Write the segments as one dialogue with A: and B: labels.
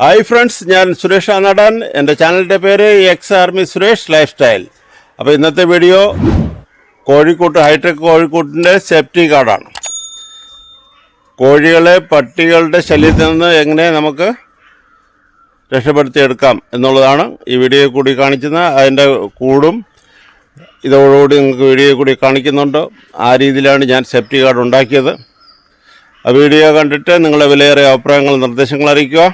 A: Hi friends ഞാൻ സുരേഷ് ആനാടാൻ. എന്റെ ചാനലിന്റെ പേര് X army Suresh lifestyle അപ്പോൾ ഇന്നത്തെ വീഡിയോ കോഴിക്കോട്ട് ഹൈടെക് കോഴിക്കോട്ടിന്റെ സേഫ്റ്റി കാർഡാണ് കോഴികളെ പട്ടികളുടെ ശല്യത്തിൽ നിന്ന് എങ്ങനെ നമുക്ക് രക്ഷപ്പെടുത്തിയെടുക്കാം എന്നുള്ളതാണ് ഈ വീഡിയോ കൂടി കാണിക്കുന്നത് അതിന്റെ കൂടും ഇതോടുകൂടി നിങ്ങൾക്ക് വീഡിയോ കൂടി കാണിക്കുന്നുണ്ട്. ആ രീതിയിലാണ് ഞാൻ സേഫ്റ്റി കാർഡ് ഉണ്ടാക്കിയത്. ആ വീഡിയോ കണ്ടിട്ട് നിങ്ങളുടെ വിലയേറിയ അഭിപ്രായങ്ങൾ നിർദ്ദേശങ്ങൾ അറിയിക്കുക.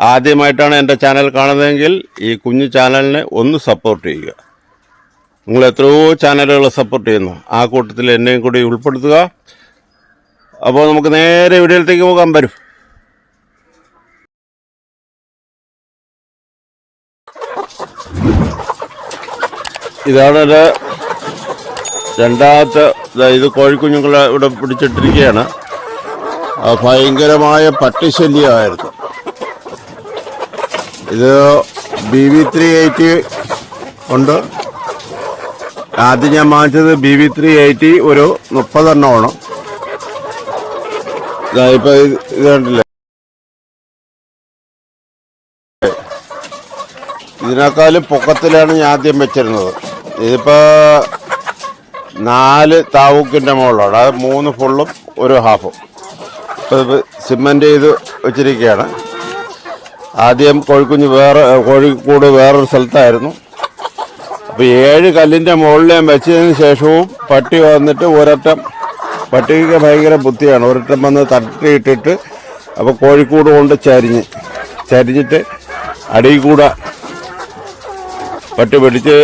A: ആദ്യമായിട്ടാണ് എന്റെ ചാനൽ കാണുന്നതെങ്കിൽ ഈ കുഞ്ഞു ചാനലിനെ ഒന്ന് സപ്പോർട്ട് ചെയ്യുക. നിങ്ങൾ എത്രയോ ചാനലുകൾ സപ്പോർട്ട് ചെയ്യുന്നു. ആ കൂട്ടത്തിൽ എന്നെയും കൂടി ഉൾപ്പെടുത്തുക. അപ്പോൾ നമുക്ക് നേരെ വീഡിയോയിലേക്ക് പോകാൻ വരും. ഇതാണ് എന്റെ രണ്ടാമത്തെ ഇത് കോഴിക്കുഞ്ഞുങ്ങളെ ഇവിടെ പിടിച്ചിട്ടിരിക്കുകയാണ്. ഭയങ്കരമായ പട്ടിശല്യമായിരുന്നു. ഇത് ബി വി ത്രീ എയ്റ്റി ഉണ്ട്. ആദ്യം ഞാൻ വാങ്ങിച്ചത് ബി വി ത്രീ എയ്റ്റി ഒരു മുപ്പതെണ്ണമാണ്. ഇതാ ഇപ്പൊ ഇത് കണ്ടില്ലേ? ഇതിനേക്കാളും പൊക്കത്തിലാണ് ഞാൻ ആദ്യം വെച്ചിരുന്നത്. ഇതിപ്പോ നാല് താവൂക്കിന്റെ മുകളിലാണ്. അത് മൂന്ന് ഫുള്ളും ഒരു ഹാഫും ഇപ്പൊ ഇത് സിമെന്റ് ചെയ്ത് വെച്ചിരിക്കുകയാണ്. ആദ്യം കോഴിക്കുഞ്ഞ് വേറെ കോഴിക്കൂട് വേറൊരു സ്ഥലത്തായിരുന്നു. അപ്പോൾ ഏഴ് കല്ലിന്റെ മുകളിലേയും വെച്ചതിന് ശേഷവും പട്ടി വന്നിട്ട് ഒരറ്റം പട്ടിക്ക് ഭയങ്കര ബുദ്ധിയാണ്. ഒരറ്റം വന്ന് തട്ടിയിട്ടിട്ട് അപ്പോൾ കോഴിക്കൂട് കൊണ്ട് ചരിഞ്ഞ് ചരിഞ്ഞിട്ട് അടിയിൽ കൂടെ പട്ടി പിടിച്ച്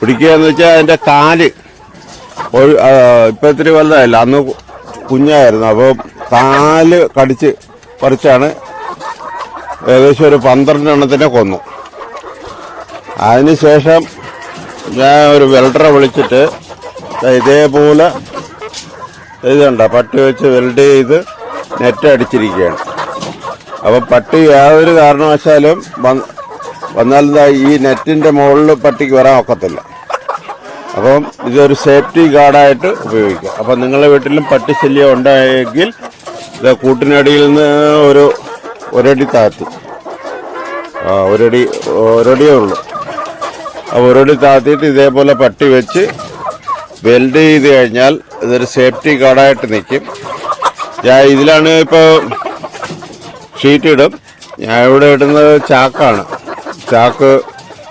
A: പിടിക്കുക എന്ന് വെച്ചാൽ അതിന്റെ കാൽ ഇപ്പം ഇത്തിരി വലുതായില്ല. അന്ന് കുഞ്ഞായിരുന്നു. അപ്പോൾ കാൽ കടിച്ച് പറിച്ചാണ് ഏകദേശം ഒരു പന്ത്രണ്ട് എണ്ണത്തിനെ കൊന്നു. അതിനുശേഷം ഞാൻ ഒരു വെൽഡറെ വിളിച്ചിട്ട് ഇതേപോലെ ഇതുണ്ട? പട്ടി വെച്ച് വെൽഡ് ചെയ്ത് നെറ്റ് അടിച്ചിരിക്കുകയാണ്. അപ്പം പട്ടി യാതൊരു കാരണവശാലും വന്നാൽ ഈ നെറ്റിന്റെ മുകളിൽ പട്ടിക്ക് വരാൻ ഒക്കത്തില്ല. അപ്പം ഇതൊരു സേഫ്റ്റി ഗാർഡായിട്ട് ഉപയോഗിക്കുക അപ്പം നിങ്ങളുടെ വീട്ടിലും പട്ടി ശല്യം ഉണ്ടായെങ്കിൽ ഇത് കൂട്ടിനടിയിൽ നിന്ന് ഒരു ഒരടി താഴ്ത്തി ആ ഒരടി ഒരടിയേ ഉള്ളൂ. അപ്പോൾ ഒരടി താഴ്ത്തിയിട്ട് ഇതേപോലെ പട്ടി വെച്ച് വെൽഡ് ചെയ്ത് കഴിഞ്ഞാൽ ഇതൊരു സേഫ്റ്റി ഗാർഡായിട്ട് നിൽക്കും. ഞാൻ ഇതിലാണ് ഇപ്പോൾ ഷീറ്റ് ഇടും. ഞാൻ ഇവിടെ ഇടുന്നത് ചാക്കാണ്. ചാക്ക്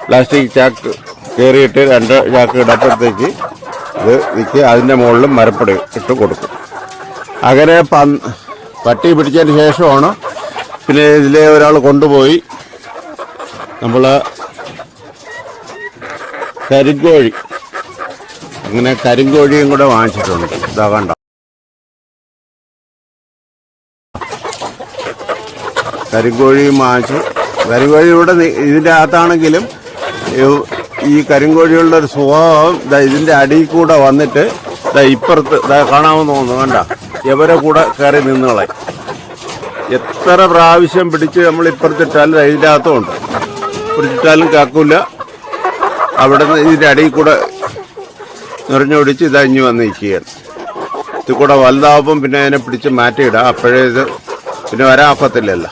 A: പ്ലാസ്റ്റിക് ചാക്ക് കയറിയിട്ട് രണ്ട് ചാക്ക് ഇടപ്പോഴത്തേക്ക് ഇത് നിൽക്കുക അതിന്റെ മുകളിൽ മരപ്പടി ഇട്ട് കൊടുക്കും. അങ്ങനെ പട്ടി പിടിച്ചതിന് ശേഷമാണ് പിന്നെ ഇതിലെ ഒരാൾ കൊണ്ടുപോയി. നമ്മൾ കരിങ്കോഴി. അങ്ങനെ കരിങ്കോഴിയും കൂടെ വാങ്ങിച്ചിട്ടുണ്ട്. ഇതാ കണ്ട? കരിങ്കോഴിയും വാങ്ങിച്ചു. കരിങ്കോഴി ഇവിടെ ഇതിന്റെ അകത്താണെങ്കിലും ഈ- കരിങ്കോഴികളുടെ ഒരു സ്വഭാവം ഇതാ ഇതിന്റെ അടിയിൽ കൂടെ വന്നിട്ട് ഇതാ ഇപ്പുറത്ത് ഇതാ കാണാമെന്ന് തോന്നുന്നു. കണ്ട? ഇവരെ കൂടെ കയറി നിന്നുകളെ എത്ര പ്രാവശ്യം പിടിച്ച് നമ്മൾ ഇപ്പുറത്തിട്ടാലും അതിന്റെ അകത്തുമുണ്ട് പിടിച്ചിട്ടാലും കാക്കൂല. അവിടെ നിന്ന് ഇതിന്റെ അടിയിൽ കൂടെ നിറഞ്ഞൊടിച്ച് ഇതഞ്ഞു വന്ന് നിൽക്കുകയാണ് ഇത് കൂടെ വലുതാവുമ്പം പിന്നെ അതിനെ പിടിച്ച് മാറ്റിയിടാം. അപ്പോഴേ ഇത് പിന്നെ വരാപ്പത്തില്ലല്ല.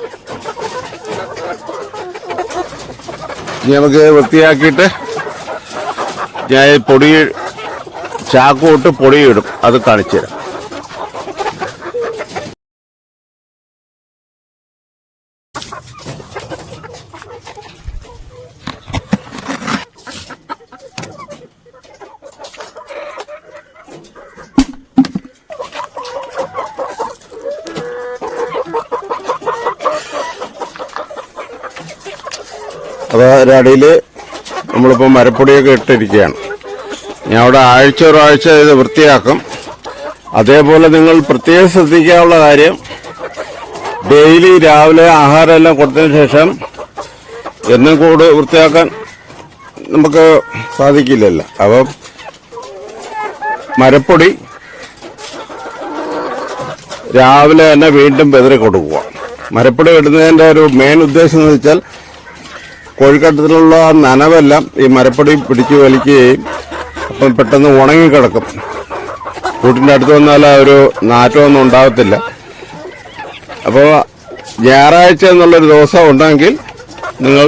A: ഇനി നമുക്ക് വൃത്തിയാക്കിയിട്ട് ഞാൻ പൊടി ചാക്കോട്ട് പൊടിയിടും. അത് കാണിച്ചു തരാം അപ്പോൾ ഒരടിയിൽ നമ്മളിപ്പോൾ മരപ്പൊടിയൊക്കെ ഇട്ടിരിക്കുകയാണ്. ഞാൻ അവിടെ ആഴ്ച ഒരാഴ്ച ഇത് വൃത്തിയാക്കും. അതേപോലെ നിങ്ങൾ പ്രത്യേകം ശ്രദ്ധിക്കാനുള്ള കാര്യം ഡെയിലി രാവിലെ ആഹാരം എല്ലാം കൊടുത്തതിന് ശേഷം എന്നും കൂടെ വൃത്തിയാക്കാൻ നമുക്ക് സാധിക്കില്ലല്ലോ. അപ്പം മരപ്പൊടി രാവിലെ തന്നെ വീണ്ടും ബെതിരി കൊടുക്കുക. മരപ്പൊടി ഇടുന്നതിന്റെ ഒരു മെയിൻ ഉദ്ദേശം എന്ന് വെച്ചാൽ കോഴിക്കട്ടത്തിലുള്ള നനവെല്ലാം ഈ മരപ്പൊടി പിടിച്ചു വലിക്കുകയും അപ്പം പെട്ടെന്ന് ഉണങ്ങിക്കിടക്കും. കൂട്ടിന്റെ അടുത്ത് വന്നാൽ ഒരു നാറ്റമൊന്നും ഉണ്ടാകത്തില്ല അപ്പോൾ ഞായറാഴ്ച എന്നുള്ളൊരു ദിവസം ഉണ്ടെങ്കിൽ നിങ്ങൾ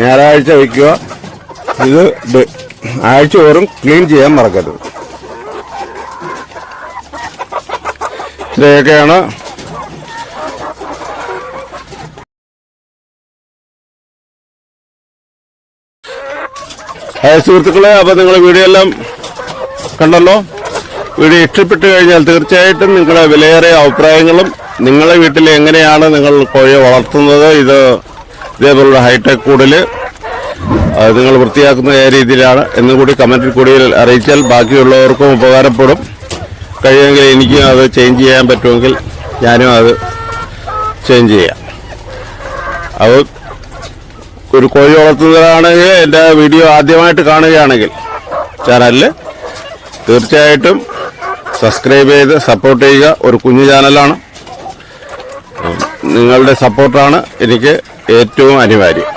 A: ഞായറാഴ്ച വയ്ക്കുക. ഇത് ആഴ്ച തോറും ക്ലീൻ ചെയ്യാൻ മറക്കരുത്. ഇത്രയൊക്കെയാണ് ഹായ് സുഹൃത്തുക്കളെ അപ്പോൾ നിങ്ങൾ വീഡിയോ എല്ലാം കണ്ടല്ലോ? വീഡിയോ ഇഷ്ടപ്പെട്ട് കഴിഞ്ഞാൽ തീർച്ചയായിട്ടും നിങ്ങളുടെ വിലയേറിയ അഭിപ്രായങ്ങളും നിങ്ങളുടെ വീട്ടിൽ എങ്ങനെയാണ് നിങ്ങൾ കോഴിയെ വളർത്തുന്നത് ഇത് ഇതേപോലുള്ള ഹൈടെക് അത് നിങ്ങൾ വൃത്തിയാക്കുന്ന രീതിയിലാണ് എന്നും കൂടി കമന്റിൽ കൂടി അറിയിച്ചാൽ ബാക്കിയുള്ളവർക്കും ഉപകാരപ്പെടും. കഴിയുമെങ്കിൽ എനിക്കും അത് ചേഞ്ച് ചെയ്യാൻ പറ്റുമെങ്കിൽ ഞാനും അത് ചേഞ്ച് ചെയ്യാം. അത് ഒരു കോഴി വളർത്തുന്നതാണെങ്കിൽ എന്റെ വീഡിയോ ആദ്യമായിട്ട് കാണുകയാണെങ്കിൽ ചാനലിൽ തീർച്ചയായിട്ടും സബ്സ്ക്രൈബ് ചെയ്ത് സപ്പോർട്ട് ചെയ്യുക. ഒരു കുഞ്ഞു ചാനലാണ്. നിങ്ങളുടെ സപ്പോർട്ടാണ് എനിക്ക് ഏറ്റവും അനിവാര്യം.